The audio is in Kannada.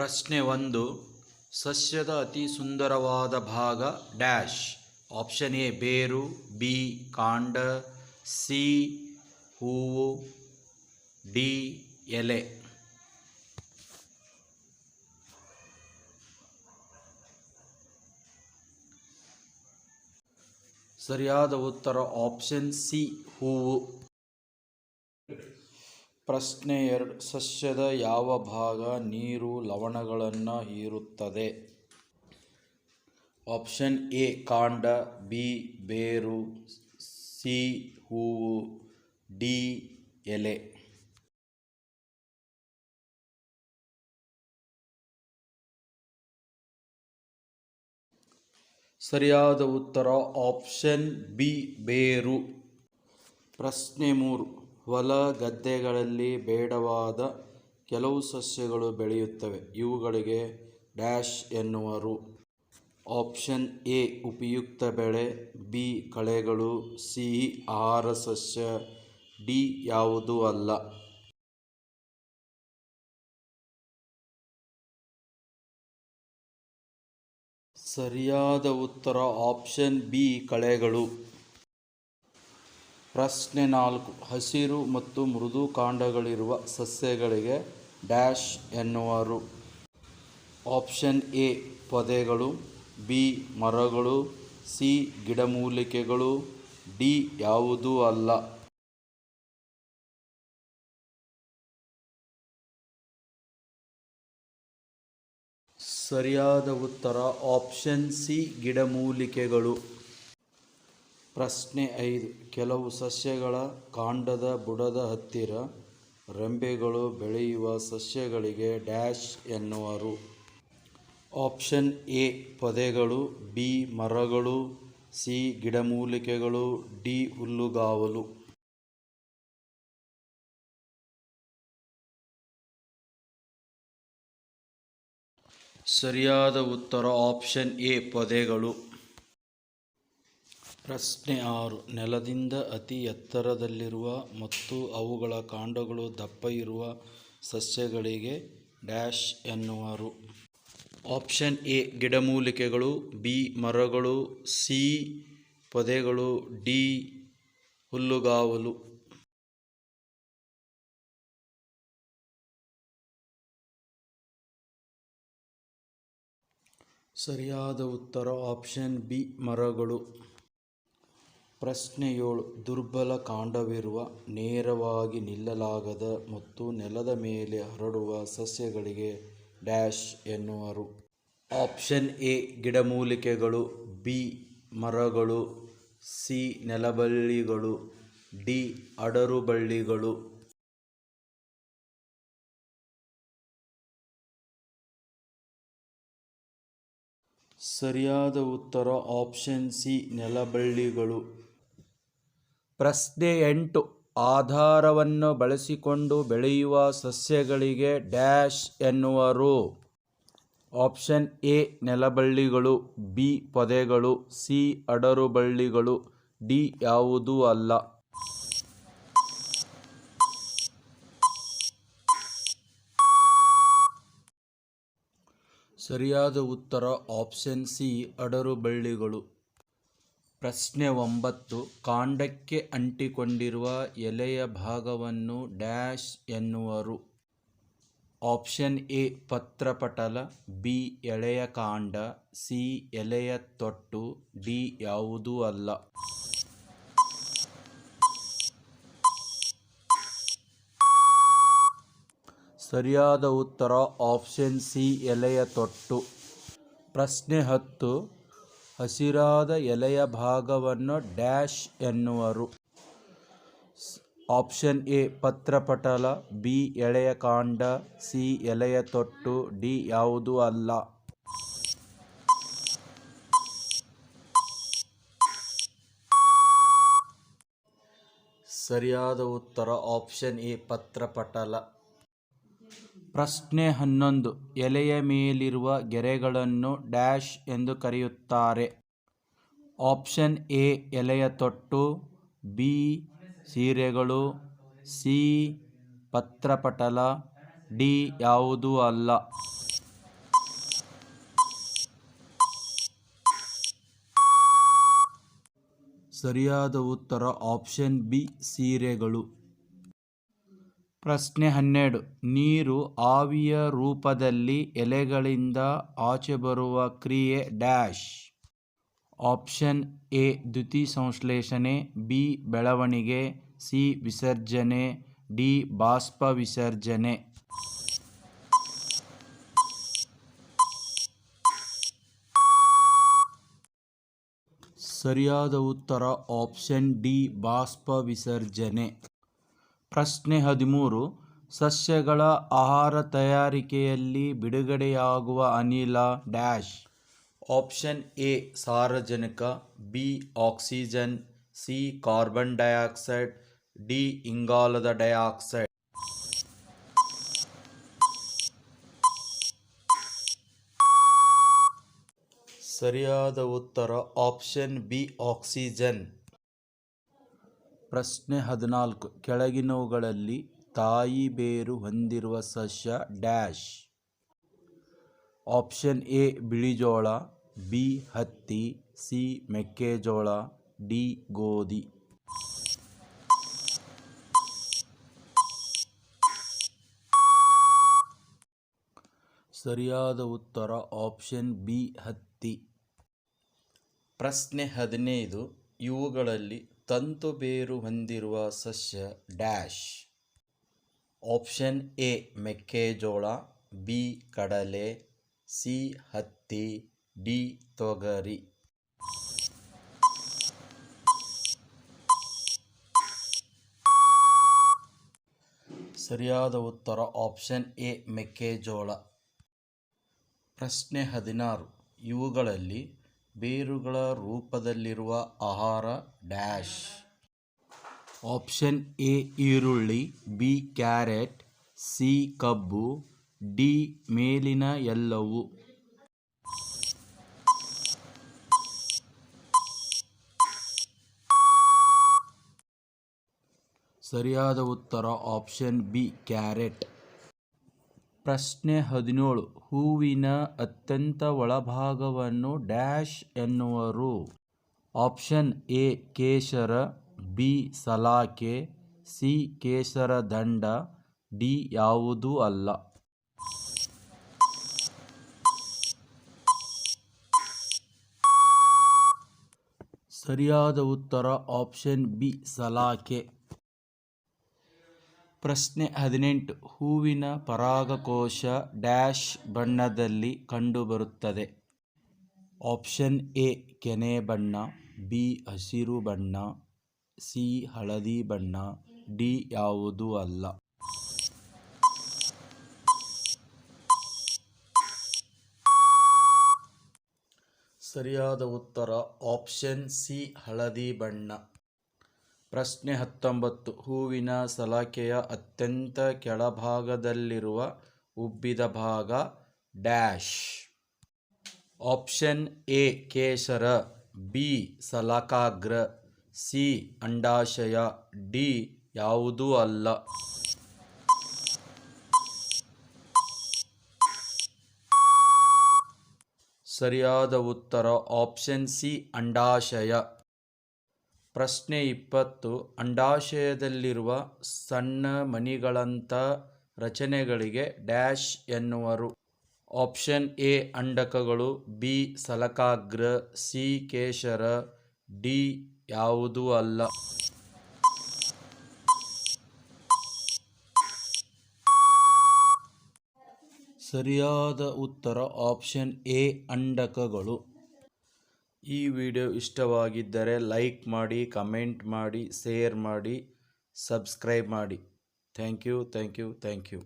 ಪ್ರಶ್ನೆ ಒಂದು, ಸಸ್ಯದ ಅತಿ ಸುಂದರವಾದ ಭಾಗ ಡ್ಯಾಶ್. ಆಪ್ಷನ್ ಎ, ಬೇರು, ಬಿ, ಕಾಂಡ, ಸಿ, ಹೂವು, ಡಿ, ಎಲೆ. ಸರಿಯಾದ ಉತ್ತರ ಆಪ್ಷನ್ ಸಿ, ಹೂವು. ಪ್ರಶ್ನೆ ಎರಡು. ಸಸ್ಯದ ಯಾವ ಭಾಗ ನೀರು ಲವಣಗಳನ್ನು ಹೀರುತ್ತದೆ? ಆಪ್ಷನ್ ಎ, ಕಾಂಡ, ಬಿ, ಬೇರು, ಸಿ, ಹೂವು, ಡಿ, ಎಲೆ. ಸರಿಯಾದ ಉತ್ತರ ಆಪ್ಷನ್ ಬಿ, ಬೇರು. ಪ್ರಶ್ನೆ ಮೂರು. ಹೊಲ ಗದ್ದೆಗಳಲ್ಲಿ ಬೇಡವಾದ ಕೆಲವು ಸಸ್ಯಗಳು ಬೆಳೆಯುತ್ತವೆ. ಇವುಗಳಿಗೆ ಡ್ಯಾಶ್ ಎನ್ನುವರು. ಆಪ್ಷನ್ ಎ, ಉಪಯುಕ್ತ ಬೆಳೆ. ಬಿ, ಕಳೆಗಳು. ಸಿ, ಆಹಾರ ಸಸ್ಯ. ಡಿ, ಯಾವುದೂ ಅಲ್ಲ. ಸರಿಯಾದ ಉತ್ತರ ಆಪ್ಷನ್ ಬಿ, ಕಳೆಗಳು. ಪ್ರಶ್ನೆ ನಾಲ್ಕು, ಹಸಿರು ಮತ್ತು ಮೃದು ಕಾಂಡಗಳಿರುವ ಸಸ್ಯಗಳಿಗೆ ಡ್ಯಾಶ್ ಎನ್ನುವರು. ಆಪ್ಷನ್ ಎ, ಪೊದೆಗಳು. ಬಿ, ಮರಗಳು. ಸಿ, ಗಿಡಮೂಲಿಕೆಗಳು. ಡಿ, ಯಾವುದೂ ಅಲ್ಲ. ಸರಿಯಾದ ಉತ್ತರ ಆಪ್ಷನ್ ಸಿ, ಗಿಡಮೂಲಿಕೆಗಳು. ಪ್ರಶ್ನೆ ಐದು. ಕೆಲವು ಸಸ್ಯಗಳ ಕಾಂಡದ ಬುಡದ ಹತ್ತಿರ ರೆಂಬೆಗಳು ಬೆಳೆಯುವ ಸಸ್ಯಗಳಿಗೆ ಡ್ಯಾಶ್ ಎನ್ನುವರು. ಆಪ್ಷನ್ ಎ, ಪೊದೆಗಳು, ಬಿ, ಮರಗಳು, ಸಿ, ಗಿಡಮೂಲಿಕೆಗಳು, ಡಿ, ಹುಲ್ಲುಗಾವಲು. ಸರಿಯಾದ ಉತ್ತರ ಆಪ್ಷನ್ ಎ, ಪೊದೆಗಳು. ಪ್ರಶ್ನೆ ಆರು. ನೆಲದಿಂದ ಅತಿ ಎತ್ತರದಲ್ಲಿರುವ ಮತ್ತು ಅವುಗಳ ಕಾಂಡಗಳು ದಪ್ಪ ಇರುವ ಸಸ್ಯಗಳಿಗೆ ಡ್ಯಾಶ್ ಎನ್ನುವರು. ಆಪ್ಷನ್ ಎ, ಗಿಡಮೂಲಿಕೆಗಳು, ಬಿ, ಮರಗಳು, ಸಿ, ಪೊದೆಗಳು, ಡಿ, ಹುಲ್ಲುಗಾವಲು. ಸರಿಯಾದ ಉತ್ತರ ಆಪ್ಷನ್ ಬಿ, ಮರಗಳು. ಪ್ರಶ್ನೆ ಏಳು ದುರ್ಬಲ ಕಾಂಡವಿರುವ ನೇರವಾಗಿ ನಿಲ್ಲಲಾಗದ ಮತ್ತು ನೆಲದ ಮೇಲೆ ಹರಡುವ ಸಸ್ಯಗಳಿಗೆ ಡ್ಯಾಶ್ ಎನ್ನುವರು. ಆಪ್ಷನ್ ಎ, ಗಿಡಮೂಲಿಕೆಗಳು, ಬಿ, ಮರಗಳು, ಸಿ, ನೆಲಬಳ್ಳಿಗಳು, ಡಿ, ಅಡರುಬಳ್ಳಿಗಳು. ಸರಿಯಾದ ಉತ್ತರ ಆಪ್ಷನ್ ಸಿ, ನೆಲಬಳ್ಳಿಗಳು. ಪ್ರಶ್ನೆ ಎಂಟು. ಆಧಾರವನ್ನು ಬಳಸಿಕೊಂಡು ಬೆಳೆಯುವ ಸಸ್ಯಗಳಿಗೆ ಡ್ಯಾಶ್ ಎನ್ನುವರು. ಆಪ್ಷನ್ ಎ, ನೆಲಬಳ್ಳಿಗಳು, ಬಿ, ಪೊದೆಗಳು, ಸಿ, ಅಡರುಬಳ್ಳಿಗಳು, ಡಿ, ಯಾವುದೂ ಅಲ್ಲ. ಸರಿಯಾದ ಉತ್ತರ ಆಪ್ಷನ್ ಸಿ, ಅಡರುಬಳ್ಳಿಗಳು. ಪ್ರಶ್ನೆ ಒಂಬತ್ತು. ಕಾಂಡಕ್ಕೆ ಅಂಟಿಕೊಂಡಿರುವ ಎಲೆಯ ಭಾಗವನ್ನು ಡ್ಯಾಶ್ ಎನ್ನುವರು. ಆಪ್ಷನ್ ಎ, ಪತ್ರಪಟಲ, ಬಿ, ಎಳೆಯ ಕಾಂಡ, ಸಿ, ಎಲೆಯ ತೊಟ್ಟು, ಡಿ, ಯಾವುದೂ ಅಲ್ಲ. ಸರಿಯಾದ ಉತ್ತರ ಆಪ್ಷನ್ ಸಿ, ಎಲೆಯ ತೊಟ್ಟು. ಪ್ರಶ್ನೆ ಹತ್ತು. ಹಸಿರಾದ ಎಲೆಯ ಭಾಗವನ್ನು ಡ್ಯಾಶ್ ಎನ್ನುವರು. ಆಪ್ಷನ್ ಎ ಪತ್ರಪಟಲ ಬಿ, ಎಳೆಯ ಕಾಂಡ, ಸಿ, ಎಲೆಯ ತೊಟ್ಟು, ಡಿ, ಯಾವುದೂ ಅಲ್ಲ. ಸರಿಯಾದ ಉತ್ತರ ಆಪ್ಷನ್ ಎ ಪತ್ರಪಟಲ ಪ್ರಶ್ನೆ ಹನ್ನೊಂದು. ಎಲೆಯ ಮೇಲಿರುವ ಗೆರೆಗಳನ್ನು ಡ್ಯಾಶ್ ಎಂದು ಕರೆಯುತ್ತಾರೆ. ಆಪ್ಷನ್ ಎ, ಎಲೆಯ ತೊಟ್ಟು. ಬಿ, ಸೀರೆಗಳು. ಸಿ, ಪತ್ರಪಟಲ. ಡಿ, ಯಾವುದೂ ಅಲ್ಲ. ಸರಿಯಾದ ಉತ್ತರ ಆಪ್ಷನ್ ಬಿ, ಸೀರೆಗಳು. ಪ್ರಶ್ನೆ ಹನ್ನೆರಡು. ನೀರು ಆವಿಯ ರೂಪದಲ್ಲಿ ಎಲೆಗಳಿಂದ ಆಚೆ ಬರುವ ಕ್ರಿಯೆ ಡ್ಯಾಶ್. ಆಪ್ಷನ್ ಎ ದ್ಯುತಿ ಸಂಶ್ಲೇಷಣೆ, ಬಿ, ಬೆಳವಣಿಗೆ, ಸಿ, ವಿಸರ್ಜನೆ, ಡಿ, ಬಾಷ್ಪ ವಿಸರ್ಜನೆ. ಸರಿಯಾದ ಉತ್ತರ ಆಪ್ಷನ್ ಡಿ, ಬಾಷ್ಪ ವಿಸರ್ಜನೆ. ಪ್ರಶ್ನೆ ಹದಿಮೂರು. ಸಸ್ಯಗಳ ಆಹಾರ ತಯಾರಿಕೆಯಲ್ಲಿ ಬಿಡುಗಡೆಯಾಗುವ ಅನಿಲ ಡ್ಯಾಶ್. ಆಪ್ಷನ್ ಎ, ಸಾರಜನಕ, B, oxygen, C, carbon dioxide, D, ಇಂಗಾಲದ ಡೈಆಕ್ಸೈಡ್. ಸರಿಯಾದ ಉತ್ತರ ಆಪ್ಷನ್ ಬಿ, ಆಕ್ಸಿಜನ್. ಪ್ರಶ್ನೆ ಹದಿನಾಲ್ಕು. ಕೆಳಗಿನವುಗಳಲ್ಲಿ ತಾಯಿ ಬೇರು ಹೊಂದಿರುವ ಸಸ್ಯ ಡ್ಯಾಶ್. ಆಪ್ಷನ್ ಎ ಬಿಳಿಜೋಳ ಬಿ, ಹತ್ತಿ. ಸಿ, ಮೆಕ್ಕೆಜೋಳ. ಡಿ, ಗೋಧಿ. ಸರಿಯಾದ ಉತ್ತರ ಆಪ್ಷನ್ ಬಿ, ಹತ್ತಿ. ಪ್ರಶ್ನೆ ಹದಿನೈದು. ಇವುಗಳಲ್ಲಿ ತಂತು ಬೇರು ಹೊಂದಿರುವ ಸಸ್ಯ ಡ್ಯಾಶ್. ಆಪ್ಷನ್ ಎ, ಮೆಕ್ಕೆಜೋಳ, ಬಿ, ಕಡಲೆ, ಸಿ, ಹತ್ತಿ, ಡಿ, ತೊಗರಿ. ಸರಿಯಾದ ಉತ್ತರ ಆಪ್ಷನ್ ಎ, ಮೆಕ್ಕೆಜೋಳ. ಪ್ರಶ್ನೆ ಹದಿನಾರು. ಇವುಗಳಲ್ಲಿ ಬೇರುಗಳ ರೂಪದಲ್ಲಿರುವ ಆಹಾರ ಡ್ಯಾಶ್. ಆಪ್ಷನ್ ಎ, ಈರುಳ್ಳಿ, ಬಿ, ಕ್ಯಾರೆಟ್, ಸಿ, ಕಬ್ಬು, ಡಿ, ಮೇಲಿನ ಎಲ್ಲವು. ಸರಿಯಾದ ಉತ್ತರ ಆಪ್ಷನ್ ಬಿ, ಕ್ಯಾರೆಟ್. ಪ್ರಶ್ನೆ ಹದಿನೇಳು. ಹೂವಿನ ಅತ್ಯಂತ ಒಳಭಾಗವನ್ನು ಡ್ಯಾಶ್ ಎನ್ನುವರು. ಆಪ್ಷನ್ ಎ ಕೇಸರ ಬಿ, ಸಲಾಕೆ, ಸಿ ಕೇಸರ ದಂಡ, ಡಿ ಯಾವುದೂ ಅಲ್ಲ. ಸರಿಯಾದ ಉತ್ತರ ಆಪ್ಷನ್ ಬಿ, ಸಲಾಕೆ. ಪ್ರಶ್ನೆ ಹದಿನೆಂಟು. ಹೂವಿನ ಪರಾಗಕೋಶ ಡ್ಯಾಶ್ ಬಣ್ಣದಲ್ಲಿ ಕಂಡುಬರುತ್ತದೆ. ಆಪ್ಷನ್ ಎ, ಕೆನೆ ಬಣ್ಣ, ಬಿ, ಹಸಿರು ಬಣ್ಣ, ಸಿ, ಹಳದಿ ಬಣ್ಣ, ಡಿ, ಯಾವುದೂ ಅಲ್ಲ. ಸರಿಯಾದ ಉತ್ತರ ಆಪ್ಷನ್ ಸಿ, ಹಳದಿ ಬಣ್ಣ. ಪ್ರಶ್ನೆ ಹತ್ತೊಂಬತ್ತು. ಹೂವಿನ ಸಲಾಕೆಯ ಅತ್ಯಂತ ಕೆಳಭಾಗದಲ್ಲಿರುವ ಉಬ್ಬಿದ ಭಾಗ ಡ್ಯಾಶ್. ಆಪ್ಷನ್ ಎ, ಕೇಸರ. ಬಿ, ಸಲಾಕಾಗ್ರ. ಸಿ, ಅಂಡಾಶಯ. ಡಿ, ಯಾವುದೂ ಅಲ್ಲ. ಸರಿಯಾದ ಉತ್ತರ ಆಪ್ಷನ್ ಸಿ, ಅಂಡಾಶಯ. ಪ್ರಶ್ನೆ ಇಪ್ಪತ್ತು, ಅಂಡಾಶಯದಲ್ಲಿರುವ ಸಣ್ಣ ಮಣಿಗಳಂಥ ರಚನೆಗಳಿಗೆ ಡ್ಯಾಶ್ ಎನ್ನುವರು. ಆಪ್ಷನ್ ಎ, ಅಂಡಕಗಳು, ಬಿ, ಸಲಕಾಗ್ರ, ಸಿ, ಕೇಶರ, ಡಿ, ಯಾವುದೂ ಅಲ್ಲ. ಸರಿಯಾದ ಉತ್ತರ ಆಪ್ಷನ್ ಎ, ಅಂಡಕಗಳು. ಈ ವಿಡಿಯೋ ಇಷ್ಟವಾಗಿದ್ದರೆ ಲೈಕ್ ಮಾಡಿ, ಕಮೆಂಟ್ ಮಾಡಿ, ಶೇರ್ ಮಾಡಿ, ಸಬ್ಸ್ಕ್ರೈಬ್ ಮಾಡಿ. Thank you thank you thank you.